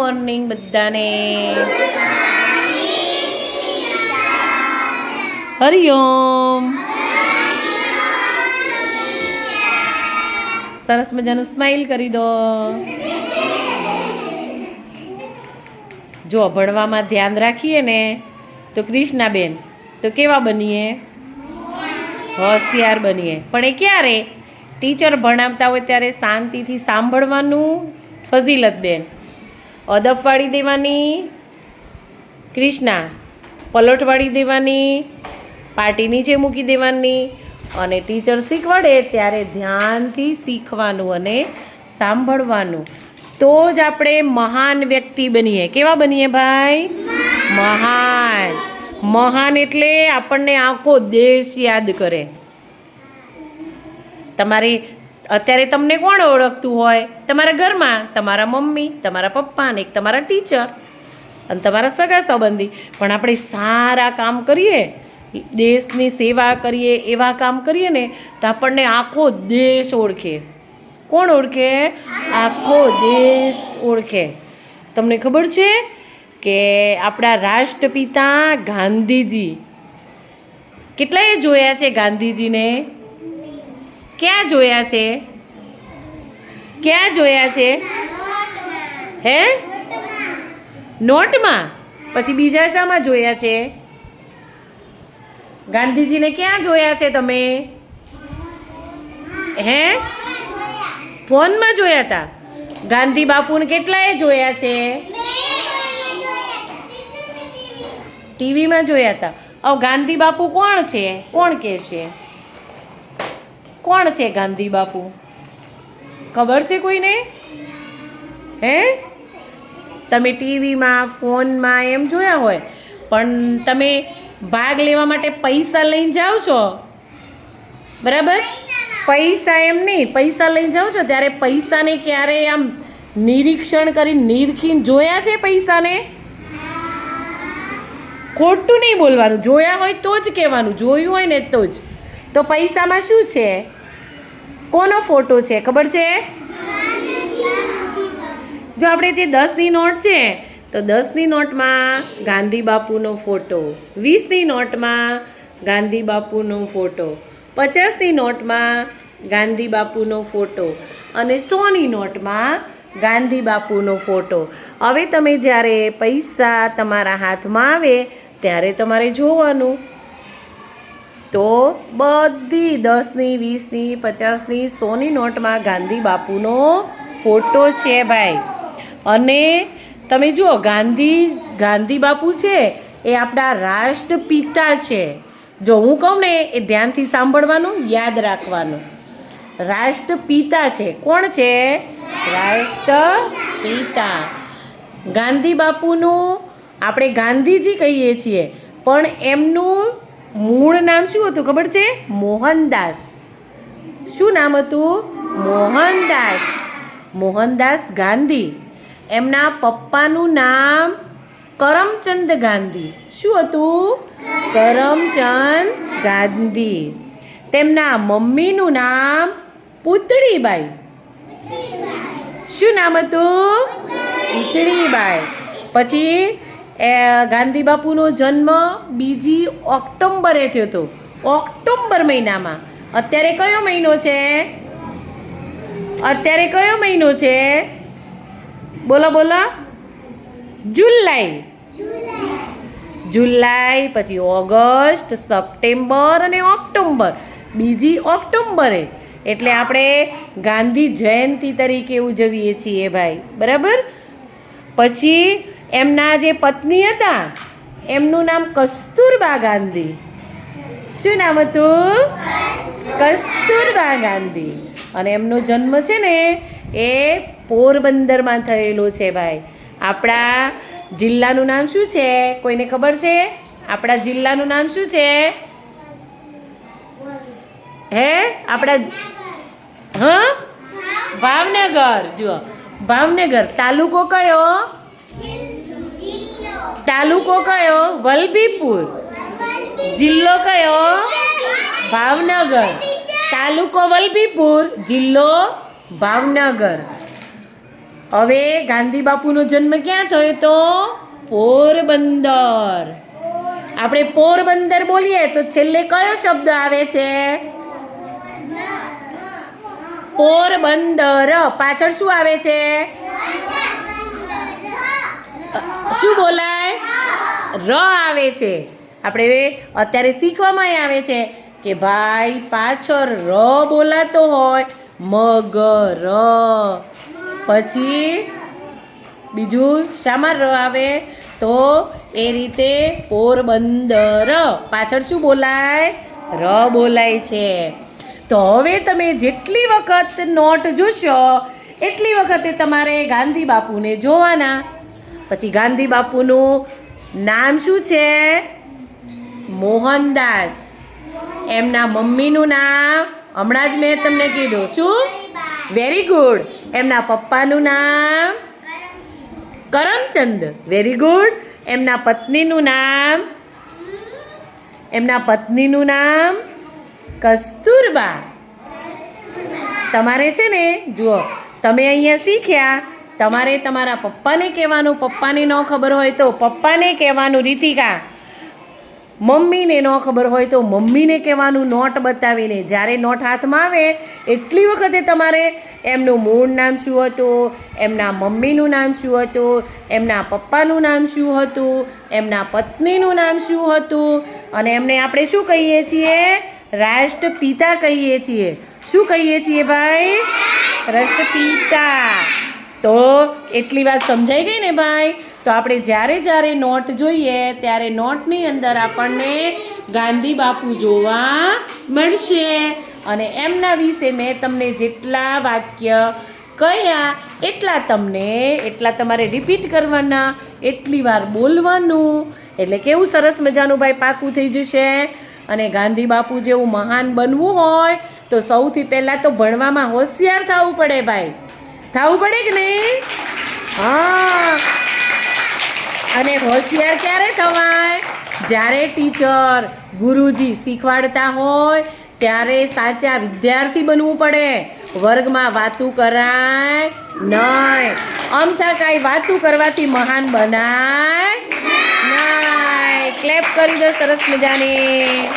Morning બધાને. હરિઓમ. સરસ મજાનું સ્માઇલ કરી દો. જો ભણવામાં ધ્યાન રાખીએ ને, તો કૃષ્ણાબેન તો કેવા બનીએ? હોશિયાર બનીએ. પણ એ ક્યારે? ટીચર ભણાવતા હોય ત્યારે શાંતિથી સાંભળવાનું ફઝીલત બેન અદબ વાળી દેવાની ક્રિષ્ના પલટવાળી દેવાની પાટી નીચે મૂકી દેવાની અને ટીચર શીખવાડે ત્યારે ધ્યાનથી શીખવાનું અને સાંભળવાનું. તો જ આપણે મહાન વ્યક્તિ બનીએ. કેવા બનીએ ભાઈ? મહાન. મહાન એટલે આપણને આખો દેશ યાદ કરે. તમારે અત્યારે તમને કોણ ઓળખતું હોય? તમારા ઘરમાં, તમારા મમ્મી, તમારા પપ્પા ને એક તમારા ટીચર અને તમારા સગા સંબંધી. પણ આપણે સારા કામ કરીએ, દેશની સેવા કરીએ, એવા કામ કરીએ ને, તો આપણને આખો દેશ ઓળખે. કોણ ઓળખે? આખો દેશ ઓળખે. તમને ખબર છે કે આપણા રાષ્ટ્રપિતા ગાંધીજી. કેટલાએ જોયા છે ગાંધીજીને? ક્યાં જોયા છે? ક્યાં જોયા છે? હે? નોટમાં? પછી બીજા શામાં જોયા છે? ગાંધીજીને ક્યાં જોયા છે તમે? હે? ફોનમાં જોયા હતા ગાંધી બાપુને કેટલાએ જોયા છે? ટીવીમાં જોયા હતા હવે ગાંધી બાપુ કોણ છે? કોણ કે છે? કોણ છે ગાંધી બાપુ? ખબર છે કોઈને? હે? તમે ટીવીમાં, ફોનમાં એમ જોયા હોય, પણ તમે ભાગ લેવા માટે પૈસા લઈને જાઓ છો? બરાબર? પૈસા એમ નહીં, પૈસા લઈને જાઓ છો. ત્યારે પૈસાને ક્યારે આમ નિરીક્ષણ કરી નિરખીને જોયા છે પૈસાને? ખોટું નહીં બોલવાનું. જોયા હોય તો જ કહેવાનું. જોયું હોય ને તો જ. તો પૈસામાં શું છે? કોનો ફોટો છે? ખબર છે? જો આપણે જે દસની નોટ છે, તો દસની નોટમાં ગાંધી બાપુનો ફોટો, વીસની નોટમાં ગાંધી બાપુનો ફોટો, પચાસની નોટમાં ગાંધી બાપુનો ફોટો અને સોની નોટમાં ગાંધી બાપુનો ફોટો. હવે તમે જ્યારે પૈસા તમારા હાથમાં આવે, ત્યારે તમારે જોવાનું. તો બધી દસની, વીસની, પચાસની, સોની નોટમાં ગાંધી બાપુનો ફોટો છે ભાઈ. અને તમે જુઓ, ગાંધી ગાંધી બાપુ છે એ આપણા રાષ્ટ્રપિતા છે. જો હું કહું ને, એ ધ્યાનથી સાંભળવાનું, યાદ રાખવાનું. રાષ્ટ્રપિતા છે. કોણ છે? રાષ્ટ્રપિતા. ગાંધી બાપુનું આપણે ગાંધીજી કહીએ છીએ, પણ એમનું મૂળ નામ શું હતું ખબર છે? મોહનદાસ. શું નામ હતું? મોહનદાસ. મોહનદાસ ગાંધી. એમના પપ્પાનું નામ કરમચંદ ગાંધી. શું હતું? કરમચંદ ગાંધી. તેમના મમ્મીનું નામ પૂતળીબાઈ. શું નામ હતું? પૂતળીબાઈ. પછી એ ગાંધી બાપુનો જન્મ બીજી ઓક્ટોમ્બરે થયો હતો. ઓક્ટોમ્બર મહિનામાં. અત્યારે કયો મહિનો છે? અત્યારે કયો મહિનો છે? બોલો બોલો. જુલાઈ. જુલાઈ, પછી ઓગસ્ટ, સપ્ટેમ્બર અને ઓક્ટોમ્બર. બીજી ઓક્ટોમ્બરે. એટલે આપણે ગાંધી જયંતિ તરીકે ઉજવીએ છીએ ભાઈ. બરાબર? પછી એમના જે પત્ની હતા, એમનું નામ કસ્તુરબા ગાંધી. શું નામ હતું? કસ્તુરબા ગાંધી. અને એમનો જન્મ છે ને, એ પોરબંદરમાં થયેલો છે ભાઈ. આપણા જિલ્લાનું નામ શું છે? કોઈને ખબર છે? આપણા જિલ્લાનું નામ શું છે? હે? આપણા હા? ભાવનગર. જુઓ. ભાવનગર. તાલુકો કયો? તાલુકો કયો? વલભીપુર. જિલ્લો કયો? ભાવનગર. તાલુકો વલભીપુર જિલ્લો ભાવનગર. હવે ગાંધી બાપુનો જન્મ ક્યાં થયો તો? પોરબંદર. આપણે પોરબંદર બોલીએ તો છેલ્લે કયો શબ્દ આવે છે? પોરબંદર. પાછળ શું આવે છે? શું બોલાય? ર આવે છે. આપણે અત્યારે શીખવામાં આવે છે કે ભાઈ પાછળ ર બોલાતો હોય મગર. પછી બીજું શામાં ર આવે તો એ રીતે પોરબંદર. પાછળ શું બોલાય? ર બોલાય છે. તો હવે તમે જેટલી વખત નોટ જોશો, એટલી વખતે તમારે ગાંધી બાપુને જોવાના. પછી ગાંધી બાપુનું નામ શું છે? મોહનદાસ. એમના મમ્મીનું નામ, હમણાં જ મેં તમને કીધું. શું? વેરી ગુડ એમના પપ્પાનું નામ? કરમચંદ. વેરી ગુડ એમના પત્નીનું નામ? એમના પત્નીનું નામ? કસ્તુરબા. તમારે છે ને, જુઓ, તમે અહીંયા શીખ્યા તમારે તમારા પપ્પાને કહેવાનું, પપ્પાને ન ખબર હોય તો પપ્પાને કહેવાનું, રીતિકા. મમ્મીને ન ખબર હોય તો મમ્મીને કહેવાનું, નોટ બતાવીને. જ્યારે નોટ હાથમાં આવે, એટલી વખતે તમારે એમનું મૂળ નામ શું હતું, એમના મમ્મીનું નામ શું હતું, એમના પપ્પાનું નામ શું હતું, એમના પત્નીનું નામ શું હતું? અને એમને આપણે શું કહીએ છીએ? રાષ્ટ્રપિતા કહીએ છીએ. શું કહીએ છીએ ભાઈ? રાષ્ટ્રપિતા. તો એટલી વાત સમજાઈ ગઈ ને ભાઈ? તો આપણે જ્યારે જ્યારે નોટ જોઈએ, ત્યારે નોટની અંદર આપણને ગાંધી બાપુ જોવા મળશે. અને એમના વિશે મેં તમને જેટલા વાક્ય કહ્યા એટલા તમને, એટલા તમારે રિપીટ કરવાના, એટલી વાર બોલવાનું. એટલે કેવું સરસ મજાનું ભાઈ પાકું થઈ જશે. અને ગાંધી બાપુ જેવું મહાન બનવું હોય, તો સૌથી પહેલાં તો ભણવામાં હોશિયાર થવું પડે ભાઈ. થવું પડે કે નહીં? હા. અને હોશિયાર ક્યારે થવાય? જ્યારે ટીચર ગુરુજી શીખવાડતા હોય, ત્યારે સાચા વિદ્યાર્થી બનવું પડે. વર્ગમાં વાતું કરાય નહીં. અમથા કાંઈ વાતું કરવાથી મહાન બનાય નહીં. ક્લેપ કરી દો સરસ મજાની.